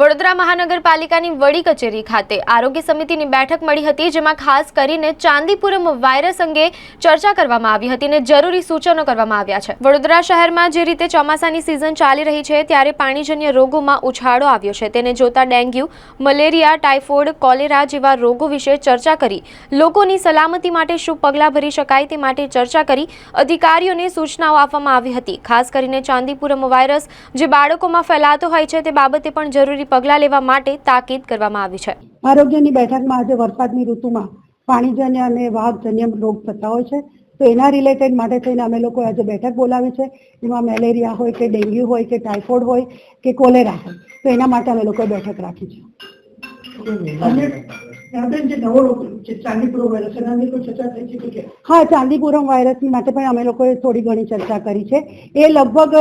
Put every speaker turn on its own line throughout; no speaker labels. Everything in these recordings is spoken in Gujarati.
વડોદરા મહાનગરપાલિકાની વડી કચેરી ખાતે આરોગ્ય સમિતિની બેઠક મળી હતી, જેમાં ખાસ કરીને ચાંદીપુરમ વાયરસ અંગે ચર્ચા કરવામાં આવી હતી અને જરૂરી સૂચનો કરવામાં આવ્યા છે. વડોદરા શહેરમાં જે રીતે ચોમાસાની સિઝન ચાલી રહી છે, ત્યારે પાણીજન્ય રોગોમાં ઉછાળો આવ્યો છે. તેને જોતા ડેન્ગ્યુ, મલેરિયા, ટાઇફોઇડ, કોલેરા જેવા રોગો વિશે ચર્ચા કરી. લોકોની સલામતી માટે શું પગલાં ભરી શકાય તે માટે ચર્ચા કરી. અધિકારીઓને સૂચનાઓ આપવામાં આવી હતી. ખાસ કરીને ચાંદીપુરમ વાયરસ જે બાળકોમાં ફેલાતો હોય છે તે બાબતે પણ જરૂરી પગલાં લેવા માટે તાકીદ કરવામાં આવી છે.
આરોગ્યની બેઠકમાં આજે વરસાદની ઋતુમાં પાણીજન્ય અને વાહકજન્ય રોગ થતા હોય છે. તો એના રિલેટેડ માટે થઈને અમે લોકો આજે બેઠક બોલાવી છે. એમાં મેલેરિયા હોય કે ડેન્ગ્યુ હોય કે ટાઇફોઇડ હોય કે કોલેરા હોય તો એના માટે અમે લોકોએ બેઠક રાખી છે.
અને બેન જે નવો રોગ છે ચાંદીપુરો વાયરસ એના અંગે કોઈ ચર્ચા થઈ છે કે
હા ચાંદીપુરમ વાયરસની માટે પણ અમે લોકોએ થોડી ઘણી ચર્ચા કરી છે. એ લગભગ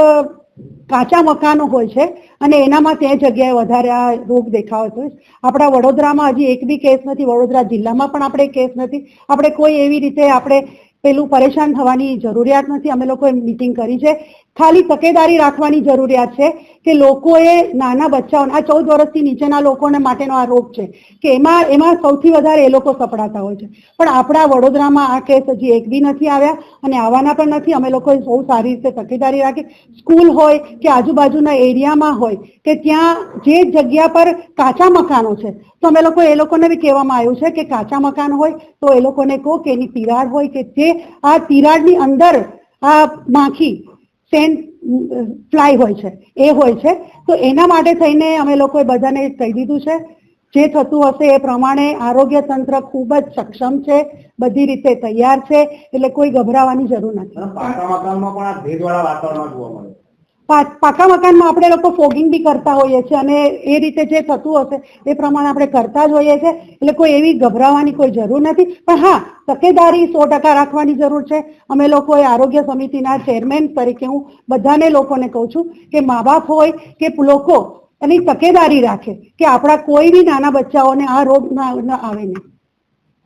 કાચા મકાનો હોય છે અને એનામાં તે જગ્યાએ વધારે આ રોગ દેખાવો છે. આપણા વડોદરામાં હજી એક બી કેસ નથી, વડોદરા જિલ્લામાં પણ આપણે કેસ નથી. આપણે કોઈ એવી રીતે આપણે પેલું પરેશાન થવાની જરૂરિયાત નથી. અમે લોકોએ મિટિંગ કરી છે. ખાલી તકેદારી રાખવાની જરૂરિયાત છે કે લોકોએ નાના બચ્ચાઓને, આ ચૌદ વર્ષથી નીચેના લોકોને માટેનો આ રોગ છે કે એમાં એમાં સૌથી વધારે એ લોકો સપડાતા હોય છે. પણ આપણા વડોદરામાં આ કેસ હજી એક બી નથી આવ્યા અને આવવાના પણ નથી. અમે લોકોએ બહુ સારી રીતે તકેદારી રાખી. સ્કૂલ હોય કે આજુબાજુના એરિયામાં હોય કે ત્યાં જે જગ્યા પર કાચા મકાનો છે, તો અમે લોકો એ લોકોને બી કહેવામાં આવ્યું છે કે કાચા મકાન હોય તો એ લોકોને કહો કે એની તિરાડ હોય કે જે આ તિરાડની અંદર આ માખી સેન ફ્લાય હોય છે, એ હોય છે. તો એના માટે થઈને અમે લોકોએ બધાને કહી દીધું છે, જે થતું હશે એ પ્રમાણે આરોગ્ય તંત્ર ખૂબ જ સક્ષમ છે, બધી રીતે તૈયાર છે, એટલે કોઈ ગભરાવાની જરૂર નથી.
પાકા મકાનમાં
આપણે લોકો ફોગિંગ બી કરતા હોઈએ છીએ અને એ રીતે જે થતું હશે એ પ્રમાણે આપણે કરતા જ હોઈએ છીએ. એટલે કોઈ એવી ગભરાવાની કોઈ જરૂર નથી. પણ હા, તકેદારી સો ટકા રાખવાની જરૂર છે. અમે લોકોએ આરોગ્ય સમિતિના ચેરમેન તરીકે હું બધાને લોકોને કહું છું કે મા બાપ હોય કે લોકો એની તકેદારી રાખે કે આપણા કોઈ બી નાના બચ્ચાઓને આ રોગ ના આવે નહીં.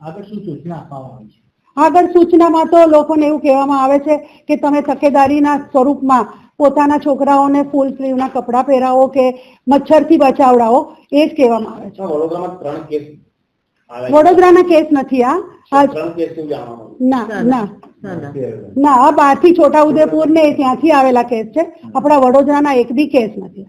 આગળ શું સૂચના આપવામાં છે?
આગળ સૂચનામાં તો લોકોને એવું કહેવામાં આવે છે કે તમે તકેદારીના સ્વરૂપમાં પોતાના છોકરાઓને ફૂલ સ્લીવના કપડાં પહેરાવો કે મચ્છરથી બચાવડાવો એ જ કહેવામાં આવે છે.
વડોદરામાં ત્રણ કેસ
વડોદરાના કેસ નથી આ ના ના. ના. આ બહારથી છોટાઉદેપુર ને ત્યાંથી આવેલા કેસ છે. આપણા વડોદરાના એક બી કેસ નથી.